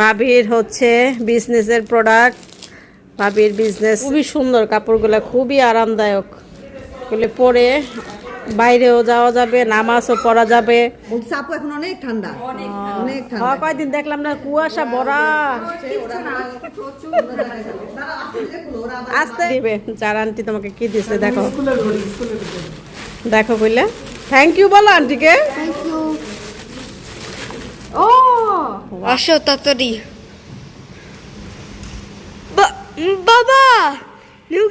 ভাবির হচ্ছে বিজনেসের প্রোডাক্ট ভাবির বিজনেস খুবই সুন্দর কাপড়গুলো খুবই আরামদায়ক। এগুলো পরে বাইরেও যাওয়া যাবে নামাজও পড়া যাবে। আপু এখন অনেক ঠান্ডা। অনেক ঠান্ডা। কয়দিন দেখলাম না কুয়াশা ভরা আসতে। দিবে। যার আন্টি তোমাকে কি দিছে দেখো। দেখো বুঝলে থ্যাংক ইউ বলো আন্টিকে। ও আসো তাড়াতাড়ি বা- বাবা নিউ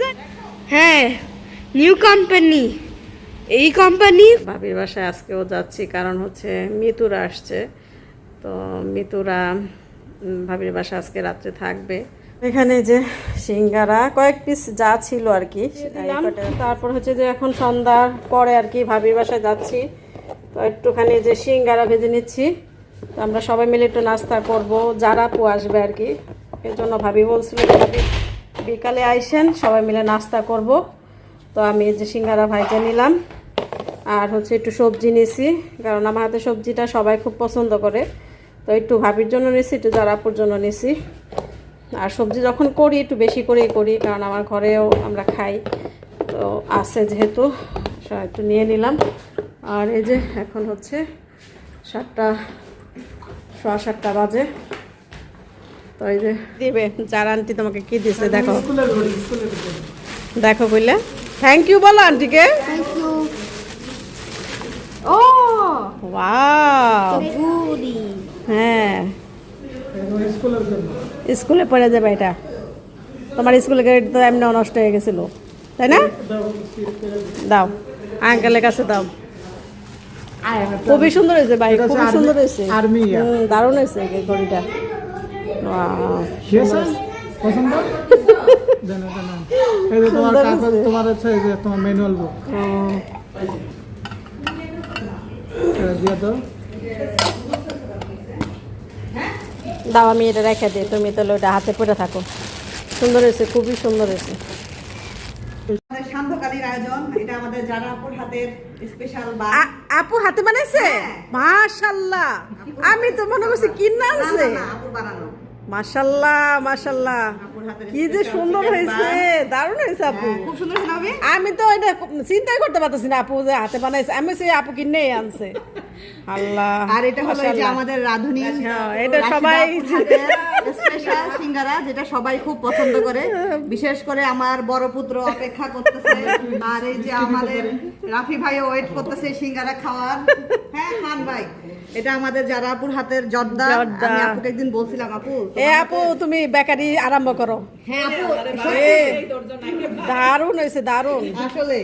হ্যাঁ নিউ কোম্পানি এই কোম্পানি ভাবির বাসায় আজকেও যাচ্ছি কারণ হচ্ছে মিতুরা আসছে। তো মিতুরা ভাবির বাসায় আজকে রাত্রে থাকবে। এখানে যে সিঙ্গারা কয়েক পিস যা ছিল আর কি তারপর হচ্ছে যে এখন সন্ধ্যার পরে আর কি ভাবির বাসায় যাচ্ছি। তো একটুখানি যে সিঙ্গারা ভেজে নিচ্ছি। তো আমরা সবাই মিলে একটু নাস্তা করব, যারা পু আসবে আর কি। এর জন্য ভাবি বলছিল বিকালে আইসেন, সবাই মিলে নাস্তা করব। তো আমি যে সিঙ্গারা ভাইজা নিলাম, আর হচ্ছে একটু সবজি নিছি, কারণ আমার হাতে সবজিটা সবাই খুব পছন্দ করে। তো একটু ভাবির জন্য নিছি, একটু জারাপুর জন্য নিছি। আর সবজি যখন করি, একটু বেশি করেই করি, কারণ আমার ঘরেও আমরা খাই। তো আছে যেহেতু একটু নিয়ে নিলাম। আর এই যে এখন হচ্ছে সাতটা সোয়া সাতটা বাজে। তো এই যে দিবে যার আন্টি তোমাকে কি দিছে দেখো। দেখো বুঝলে থ্যাংক ইউ বলো আন্টিকে। Thank you O! ওয়াও হ্যাঁ। স্কুলে পড়ে যাবে এটা। তোমার স্কুলের গাড়ি তো এমনি নষ্ট হয়ে গেছিল। তাই না? দাও। আঙ্কেলের কাছে দাও। খুবই সুন্দর হয়েছে ভাই খুবই সুন্দর হয়েছে। দারুণ হয়েছে ঘড়িটা। পছন্দ? জানো এই যে তোমার কাগজ তোমার হচ্ছে এই যে তোমার ম্যানুয়াল বুক হুম, দিয়ে দাও। দাও আমি এটা রেখে দিই। তুমি তাহলে ওটা হাতে পড়ে থাকো। সুন্দর হয়েছে খুবই সুন্দর হয়েছে। সান্ধ্যকালীন আয়োজন এটা আমাদের যারা আপুর হাতের স্পেশাল বা আপু হাতে বানাইছে? মাশাআল্লাহ মাশাল্লাহ। আমি তো মনে করছি কিনা আছে আপুর বানানো। মাশাল্লাহ মাশাল্লাহ। কি যে সুন্দর হয়েছে। দারুণ হয়েছে আপু। হ্যাঁ, খুব সুন্দর হবে আমি তো এটা চিন্তাই করতে পারতেছি না আপু যে হাতে বানাইছে। আমি সেই আপু কিনে আনছে। আল্লাহ আর এটা হলো যে আমাদের রাধুনি হ্যাঁ, এটা সবাই- স্পেশাল সিঙ্গারা যেটা সবাই খুব পছন্দ করে। বিশেষ করে আমার বড় পুত্র অপেক্ষা করতেছে। আর এই যে আমাদের রাফি ভাইও ওয়েট করতেছে সিঙ্গারা খাওয়ার। হ্যাঁ খান ভাই। এটা আমাদের জারাপুর হাতের জর্দা। জর্দা। আমি আপুকে একদিন বলছিলাম আপু এ আপু তুমি বেকারি আরম্ভ করো। হ্যাঁ আপু দারুণ হয়েছে দারুণ। আসলে।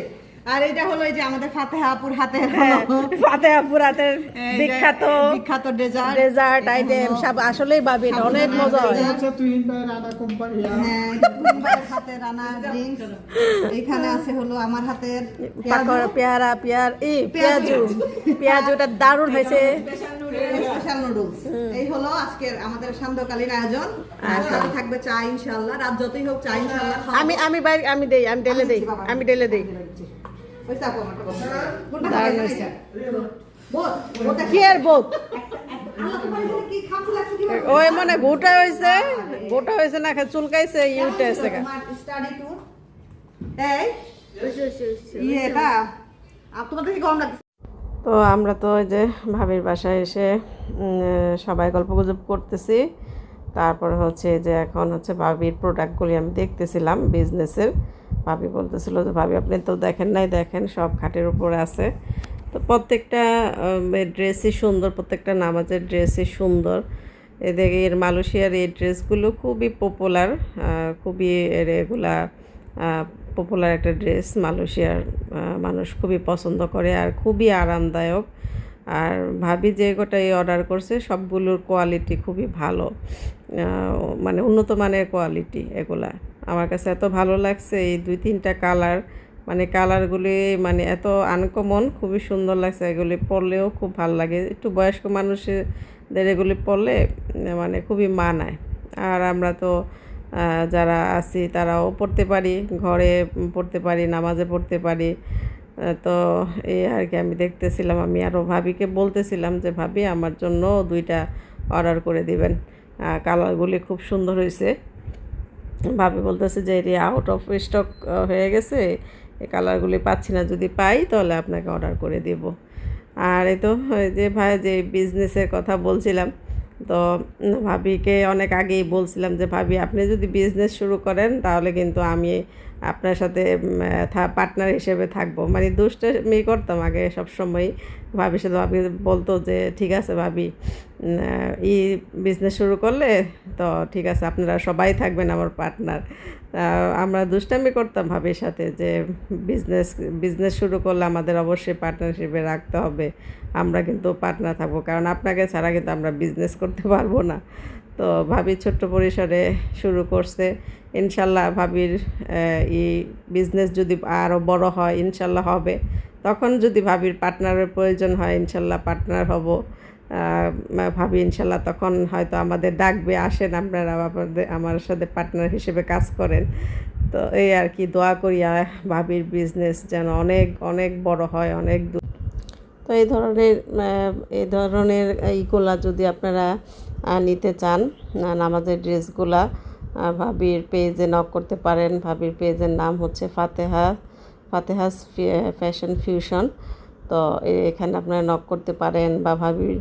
আর এটা হলো এই যে আমাদের ফাতেহা আপুর হাতের হ্যাঁ ফাতেহাপুর হাতের বিখ্যাত বিখ্যাত ডেজার্ট ডেজার্ট আইটেম সব আসলেই অনেক মজা। হয় হচ্ছে তুই আনা কোম্পানি হ্যাঁ। হাতে রানা ড্রিঙ্কস এখানে আছে হলো আমার হাতের পাকড় পেয়ারা পেয়ার এই পেঁয়াজু। পেঁয়াজুটা দারুণ হয়েছে। স্পেশাল নুডলস এই হলো আজকের আমাদের সান্ধ্যকালীন আয়োজন। আর সাথে থাকবে চা ইনশাআল্লাহ। রাত যতই হোক চা ইনশাআল্লাহ আমি আমি বাইরে আমি দেই আমি ডেলে দেই আমি ডেলে দেই। ওই মানে গোটা হয়েছে গোটা হয়েছে না চুলকাইছে ইউটা ইয়ে তো আমরা তো ওই যে ভাবির বাসায় এসে সবাই গল্প গুজব করতেছি। তারপর হচ্ছে যে এখন হচ্ছে ভাবির প্রোডাক্টগুলি আমি দেখতেছিলাম বিজনেসের ভাবি বলতেছিল যে, ভাবি, আপনি তো দেখেন নাই, দেখেন, সব খাটের উপরে আছে। তো প্রত্যেকটা ড্রেসই সুন্দর, প্রত্যেকটা নামাজের ড্রেসই সুন্দর। এদিকে এর মালয়েশিয়ার এই ড্রেসগুলো খুবই পপুলার খুবই এগুলা পপুলার একটা ড্রেস মালয়েশিয়ার মানুষ খুবই পছন্দ করে আর খুবই আরামদায়ক। আর ভাবি যে গোটাই অর্ডার করছে, সবগুলোর কোয়ালিটি খুবই ভালো। মানে উন্নত মানের কোয়ালিটি এগুলা। আমার কাছে এত ভালো লাগছে এই দুই তিনটা কালার মানে কালারগুলি মানে এত আনকমন খুবই সুন্দর লাগছে। এগুলি পরলেও খুব ভালো লাগে। একটু বয়স্ক মানুষদের এগুলি পরলে মানে খুবই মানায়। আর আমরা তো যারা আছি তারাও পড়তে পারি, ঘরে পড়তে পারি, নামাজে পড়তে পারি। তো এই আর কি আমি দেখতেছিলাম, আমি আরও ভাবিকে বলতেছিলাম যে, ভাবি, আমার জন্য দুইটা অর্ডার করে দিবেন। কালারগুলি খুব সুন্দর হয়েছে ভাবি বলতেছে যে, এটি আউট অফ স্টক হয়ে গেছে। এই কালারগুলি পাচ্ছি না। যদি পাই, তাহলে আপনাকে অর্ডার করে দেব। আর এই তো যে ভাই, যে বিজনেসের কথা বলছিলাম, তো ভাবিকে অনেক আগেই বলছিলাম যে, ভাবি, আপনি যদি বিজনেস শুরু করেন, তাহলে কিন্তু আমি আপনার সাথে পার্টনার হিসেবে থাকব। মানে দুষ্টামি করতাম আগে সবসময় ভাবির সাথে ভাবি বলতো যে, ঠিক আছে ভাবি ই বিজনেস শুরু করলে তো ঠিক আছে, আপনারা সবাই থাকবেন আমার পার্টনার আমরা দুষ্টামি করতাম ভাবির সাথে যে বিজনেস বিজনেস শুরু করলে আমাদের অবশ্যই পার্টনারশিপে রাখতে হবে। আমরা কিন্তু পার্টনার থাকব। কারণ আপনাকে ছাড়া কিন্তু আমরা বিজনেস করতে পারব না। তো ভাবি ছোট্ট পরিসরে শুরু করছে। ইনশাল্লাহ ভাবির এই বিজনেস যদি আরও বড় হয়, ইনশাল্লাহ হবে। তখন যদি ভাবির পার্টনারের প্রয়োজন হয়, ইনশাল্লাহ পার্টনার হব। ভাবি ইনশাল্লাহ তখন হয়তো আমাদের ডাকবে, আসেন আপনারা আপনাদের আমার সাথে পার্টনার হিসেবে কাজ করেন। তো এই আর কি, দোয়া করি ভাবির বিজনেস যেন অনেক অনেক বড় হয়, অনেক দূর। তো এই ধরনের এই ধরনের এইগুলা যদি আপনারা নিতে চান নামাজের ড্রেসগুলা ভাবির পেজে নক করতে পারেন। ভাবির পেজের নাম হচ্ছে ফাতেহা, ফাতেহাস ফ্যাশন ফিউশন তো এখানে আপনারা নক করতে পারেন বা ভাবির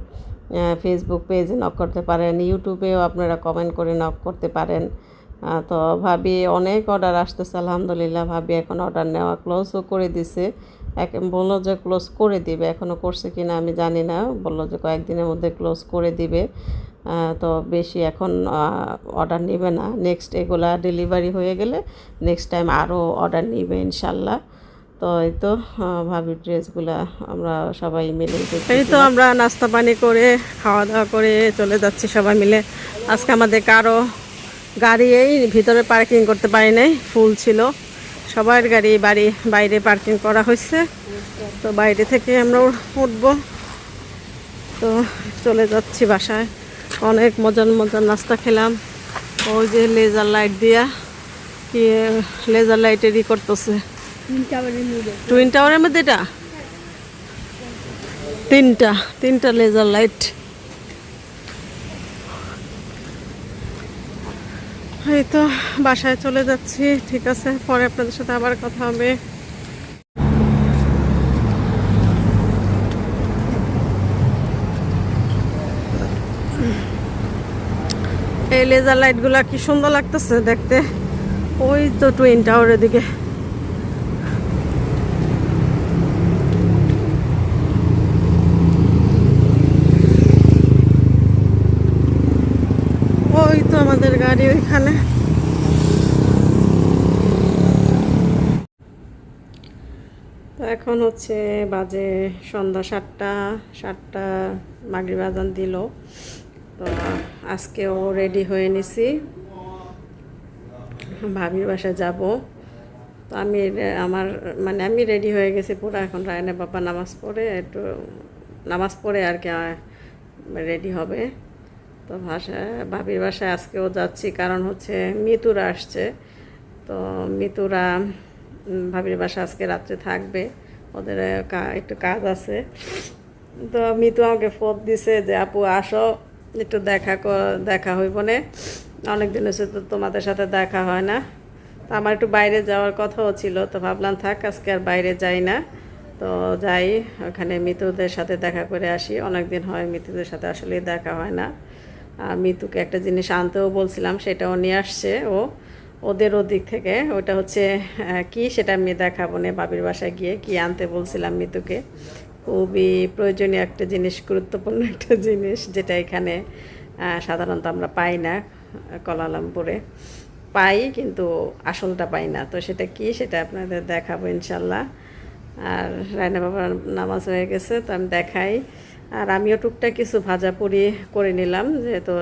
ফেসবুক পেজে নক করতে পারেন। ইউটিউবেও আপনারা কমেন্ট করে নক করতে পারেন। তো ভাবি অনেক অর্ডার আসতেছে, আলহামদুলিল্লাহ। ভাবি এখন অর্ডার নেওয়া ক্লোজও করে দিছে। এক, বলল যে ক্লোজ করে দিবে। এখনও করছে কি না আমি জানি না। বলল যে কয়েকদিনের মধ্যে ক্লোজ করে দিবে। তো বেশি এখন অর্ডার নেবে না। নেক্সট এগুলা ডেলিভারি হয়ে গেলে নেক্সট টাইম আরও অর্ডার নিবে ইনশাল্লাহ। তো এই তো ভাবির ড্রেসগুলা আমরা সবাই মিলে এই তো আমরা নাস্তা পানি করে, খাওয়া দাওয়া করে চলে যাচ্ছি সবাই মিলে। আজকে আমাদের কারও গাড়ি এই ভিতরে পার্কিং করতে পারি নাই ফুল ছিল। সবার গাড়ি বাড়ি বাইরে পার্কিং করা হয়েছে। তো বাইরে থেকে আমরা উঠব। তো চলে যাচ্ছি বাসায়। অনেক মজার মজার নাস্তা খেলাম। ওই যে লেজার লাইট দিয়া কি লেজার লাইটেরই করতেছে। টুইন টাওয়ারের মধ্যে। এটা? তিনটা তিনটা লেজার লাইট এই তো বাসায় চলে যাচ্ছি ঠিক আছে পরে আপনাদের সাথে আবার কথা হবে। এই লেজার লাইটগুলা কি সুন্দর লাগতেছে দেখতে। ওই তো টুইন টাওয়ারের দিকে ওই তো আমাদের গাড়ি ওইখানে। এখন হচ্ছে বাজে সন্ধ্যা সাতটা সাতটা মাগরিব আজান দিল। তো, আজকেও রেডি হয়ে নিছি। ভাবির বাসায় যাব। তো আমি, আমার মানে আমি রেডি হয়ে গেছি পুরো। এখন রায়না বাবা নামাজ পড়ে, একটু নামাজ পড়ে আর কি রেডি হবে। তো ভাষায় ভাবির বাসায় আজকেও যাচ্ছি। কারণ হচ্ছে মিতুরা আসছে। তো মিতুরা ভাবির বাসা আজকে রাত্রে থাকবে। ওদের একটু কাজ আছে। তো মিতু আমাকে ফোন দিছে যে, আপু, আসো। একটু দেখা দেখা হইব নে। অনেক দিন হচ্ছে তো তোমাদের সাথে দেখা হয় না। তো আমার একটু বাইরে যাওয়ার কথাও ছিল, তো ভাবলাম থাক, আজকে আর বাইরে যাই না। তো যাই, ওখানে মিতুদের সাথে দেখা করে আসি। অনেক দিন হয় মিতুদের সাথে আসলে দেখা হয় না। আর মিতুকে একটা জিনিস আনতেও বলছিলাম, সেটাও নিয়ে আসছে ও। ওদের ওদিক থেকে, ওটা হচ্ছে কি সেটা আমি দেখাবো না, বাবির বাসায় গিয়ে কি আনতে বলছিলাম মিতুকে। খুবই প্রয়োজনীয় একটা জিনিস, গুরুত্বপূর্ণ একটা জিনিস যেটা এখানে সাধারণত আমরা পাই না, কলালামপুরে। পাই কিন্তু আসলটা পাই না। তো সেটা কি সেটা আপনাদের দেখাবো ইনশাল্লাহ। আর রায়না বাবার নামাজ হয়ে গেছে, তো আমি দেখাই। আর আমিও টুকটাক কিছু ভাজা পুরি করে নিলাম, যেহেতু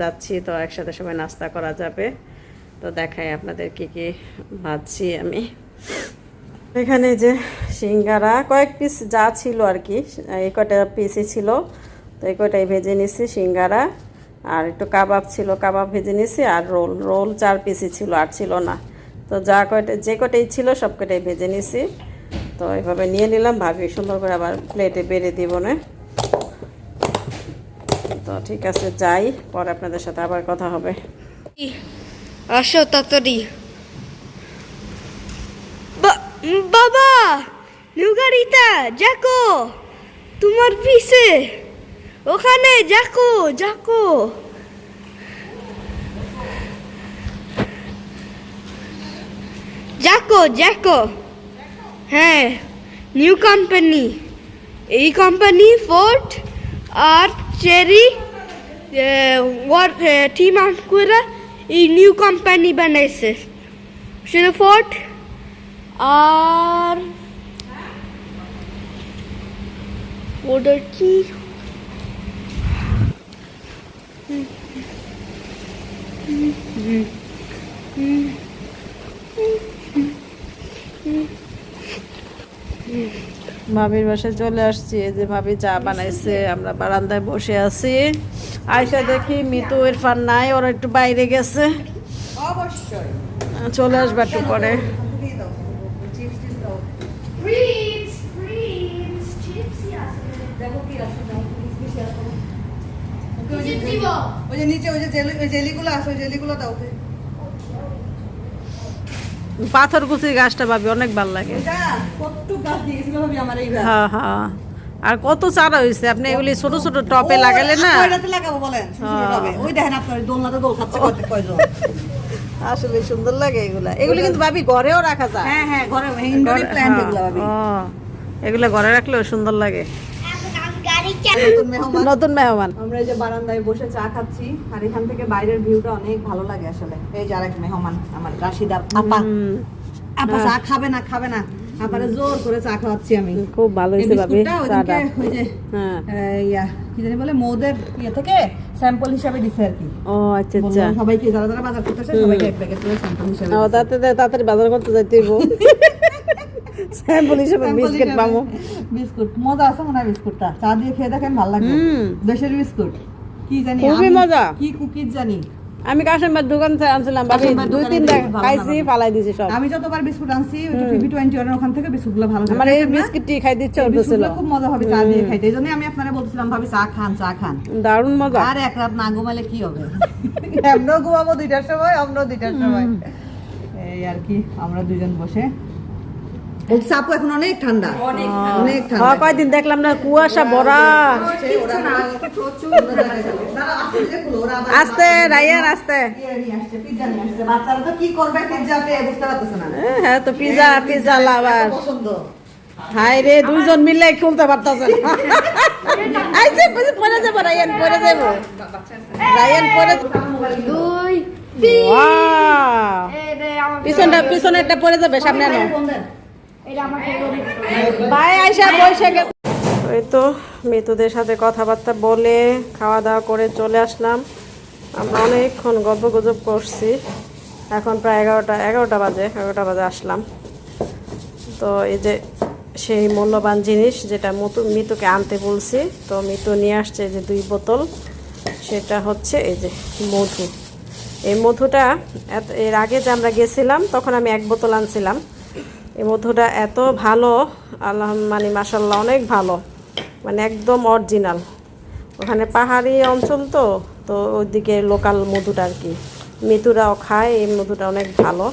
যাচ্ছি তো একসাথে সবাই নাস্তা করা যাবে। তো দেখাই আপনাদের কি কি ভাজছি আমি। এখানে যে সিঙ্গারা, কয়েক পিস যা ছিল আর কি এই কয়টা পিসই ছিল। তো এই কয়টাই ভেজে নিছি, সিঙ্গারা, আর একটু কাবাব ছিল, কাবাব ভেজে নিছি, আর রোল রোল চার পিসই ছিল, আর ছিল না। তো যা কয়টা, যে কটাই ছিল, সব কয়টাই ভেজে নিছি। তো এইভাবে নিয়ে নিলাম, ভাবি সুন্দর করে আবার প্লেটে বেড়ে দিব না। তো ঠিক আছে, যাই, পরে আপনাদের সাথে আবার কথা হবে। আসো, তাড়াতাড়ি। বাবা নিউগাড়িটা যাকো, তোমার পিছে। ওখানে যাকো যাকো। যাকো যাকো। হ্যাঁ নিউ কোম্পানি এই কোম্পানি ফোর্ট আর চেরি ওয়ার টিম আউট করে এই নিউ কোম্পানি বানাইছে। সেটা ফোর্ট আর কি? ভাবির বাসায় চলে আসছি এই যে ভাবি চা বানাইছে আমরা বারান্দায় বসে আছি। আয়সা দেখি মিতু ইরফান নাই ওরা একটু বাইরে গেছে। চলে আসবে একটু পরে দিয়ে দাও চিপস টিপস দাও Greens, greens, chips, yes. দেখো কি আছে দাও বিস্কিট আছে Is it Divo? ওই যে নিচে ওই যে জেলিগুলো আছে ওই জেলিগুলো দাও ওকে পাথর কুচি গাছটা ভাবি অনেক ভালো লাগে হ্যাঁ হ্যাঁ আর কত চারা হয়েছে আপনি এগুলি ছোট ছোট টপে লাগালে না? আসলে সুন্দর লাগে এগুলা। এগুলি কিন্তু ভাবি ঘরেও রাখা যায়। হ্যাঁ হ্যাঁ ঘরে ইনডোরি প্ল্যান্ট এগুলো ভাবি। ও, এগুলা ঘরে রাখলেও সুন্দর লাগে। নতুন মেহমান? আমরা এই যে বারান্দায় বসে চা খাচ্ছি আর এখান থেকে বাইরের ভিউটা অনেক ভালো লাগে আসলে। এই যে আরেক মেহমান আমার রাশিদার আপা। আপা চা খাবে না খাবে না। আপারে জোর করে চা খাওয়াচ্ছি আমি। খুব ভালো হয়েছে ভাবি চাটা। ওই যে হ্যাঁ। ইয়া কি জানি বলে মৌদের ইয়ে থেকে স্যাম্পল হিসাবে দিছে আর কি। ও আচ্ছা আচ্ছা। সবাইকে যারা যারা বাজার করতেছে সবাইকে এক প্যাকেট করে স্যাম্পল হিসাবে ও তাতে তাড়াতাড়ি বাজার করতে যাইতে হইব। স্যাম্পল হিসেবে বিস্কিট পাবো বিস্কুট। মজা আছে মনে হয় বিস্কুটটা। চা দিয়ে খেয়ে দেখেন ভালো লাগবে। দেশের বিস্কুট। কি জানি খুবই মজা। কি কুকিজ জানি। আমি কাশেমের দোকান থেকে আনছিলাম কাশেমের দুই তিনটা খাইছি। ফালাই দিছি সব। আমি যতবার বিস্কুট আনছি ওই টিভি টোয়েন্টি ওয়ানের ওখান থেকে বিস্কুটগুলো ভালো আমার এই বিস্কিটটি খাই দিচ্ছে হতেছিল বিস্কুটগুলো খুব মজা হবে চা দিয়ে খাইতে। এই আমি আপনারা বলছিলাম ভাবি চা খান চা খান। দারুণ মজা। আর এক রাত না ঘুমালে কি হবে? আমরাও ঘুমাবো দুইটার সময় আমরাও দুইটার সময়। এই আর কি আমরা দুজন বসে বলছি আপু এখন অনেক ঠান্ডা। অনেক অনেক হ্যাঁ ঠান্ডা কয়দিন দেখলাম না কুয়াশা ভরা আস্তে রায়ান আস্তে। বাচ্চারা তো কি করবে পিজ্জা পেয়ে বুঝতে পারতেছে না। হ্যাঁ, হ্যাঁ তো পিজা পিজা লাভার। পছন্দ। হাই রে দুইজন মিলে খুলতে পারতাছে না। আইছে বুঝি পরে যাব রায়ান পরে যাব। রায়ান পরে দুই পিছনটা পিছনেরটা পরে যাবে সামনে ওই তো মৃতদের সাথে কথাবার্তা বলে খাওয়া দাওয়া করে চলে আসলাম। আমরা অনেকক্ষণ গল্প গুজব করছি। এখন প্রায় এগারোটা এগারোটা বাজে এগারোটা বাজে আসলাম। তো এই যে সেই মূল্যবান জিনিস যেটা মতো, মিতুকে আনতে বলছি, তো মিতু নিয়ে আসছে যে দুই বোতল। সেটা হচ্ছে এই যে মধু। এই মধুটা এত- এর আগে যে আমরা গেছিলাম, তখন আমি এক বোতল আনছিলাম। এই মধুটা এত ভালো, আল্লাহ মানে মাসাল্লাহ অনেক ভালো। মানে একদম অরিজিনাল ওখানে পাহাড়ি অঞ্চল তো তো ওইদিকে লোকাল মধুটা আর কি। মিতুরাও খায়, এই মধুটা অনেক ভালো।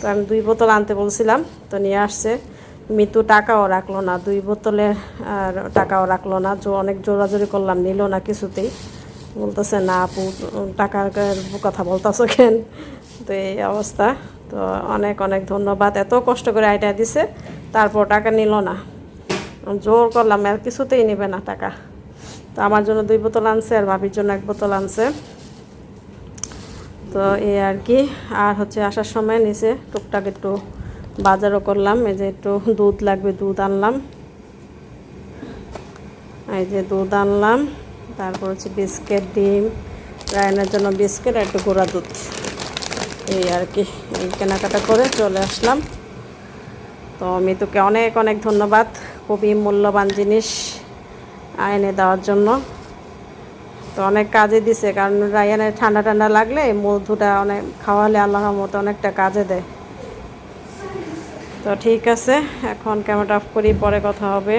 তো আমি দুই বোতল আনতে বলছিলাম, তো নিয়ে আসছে। মিতু টাকাও রাখল না, দুই বোতলের আর টাকাও রাখল না। জো অনেক জোরাজোরি করলাম, নিল না কিছুতেই। বলতেছে, না আপু, টাকার কথা বলতেছো কেন? তো এই অবস্থা। তো অনেক অনেক ধন্যবাদ। এত কষ্ট করে আইটা দিছে, তারপর টাকা নিল না। জোর করলাম, আর কিছুতেই নেবে না টাকা। তো আমার জন্য দুই বোতল আনছে, আর ভাবির জন্য এক বোতল আনছে। তো এই আর কি, আর হচ্ছে আসার সময় নিচে টুকটাক একটু বাজারও করলাম, এই যে একটু দুধ লাগবে, দুধ আনলাম। এই যে দুধ আনলাম, তারপর হচ্ছে বিস্কিট, ডিম, রায়নের জন্য বিস্কিট আর একটু গুঁড়া দুধ। এই আর কি, এই কেনাকাটা করে চলে আসলাম। তো মিতুকে অনেক অনেক ধন্যবাদ। খুবই মূল্যবান জিনিস এনে দেওয়ার জন্য। তো অনেক কাজে দিছে, কারণ রায়ানের ঠান্ডা ঠান্ডা লাগলে মধুটা অনেক, খাওয়ালে আল্লাহর মতো অনেকটা কাজে দেয়। তো ঠিক আছে, এখন ক্যামেরা অফ করি, পরে কথা হবে।